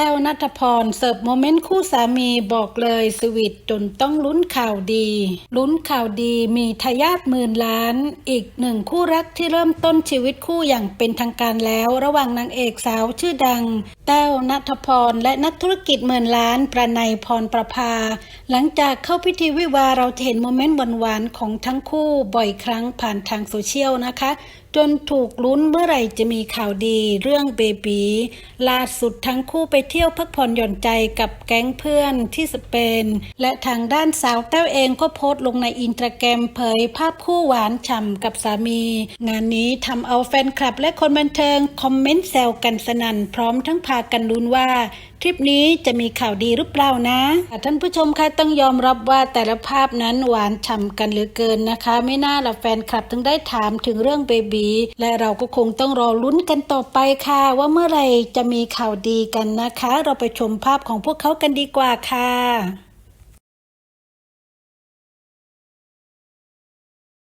แต้วนัทพรเสิร์ฟโมเมนต์คู่สามีบอกเลยสวีทจนต้องลุ้นข่าวดีลุ้นข่าวดีมีทายาทหมื่นล้าน อีกหนึ่งคู่รักที่เริ่มต้นชีวิตคู่อย่างเป็นทางการแล้ว ระหว่างนางเอกสาวชื่อดัง แต้วนัทพรและนักธุรกิจหมื่นล้าน ประนัยพรประภา หลังจากเข้าพิธีวิวาเราเห็นโมเมนต์หวานๆของทั้งคู่บ่อยครั้งผ่านทางโซเชียลนะคะจนถูกลุ้นเมื่อไหร่จะมีข่าวดีเรื่องเบบีล่าสุดทั้งคู่ไปเที่ยวพักผ่อนหย่อนใจกับแก๊งเพื่อนที่สเปน และทางด้านสาวแต้วเองก็โพสต์ลงในอินสตาแกรมเผยภาพคู่หวานฉ่ำกับสามี งานนี้ทำเอาแฟนคลับและคนบันเทิงคอมเมนต์แซวกันสนั่นพร้อมทั้งพากันลุ้นว่าทริปนี้จะมีข่าวดีหรือเปล่านะท่านผู้ชมคะต้องยอมรับว่าแต่ละภาพนั้นหวานฉ่ำกันเหลือเกินนะคะ ไม่น่าหละแฟนคลับถึงได้ถามถึงเรื่องเบบีและเราก็คงต้องรอลุ้นกันต่อไปค่ะ ว่าเมื่อไรจะมีข่าวดีกันนะคะ เราไปชมภาพของพวกเขากันดีกว่าค่ะ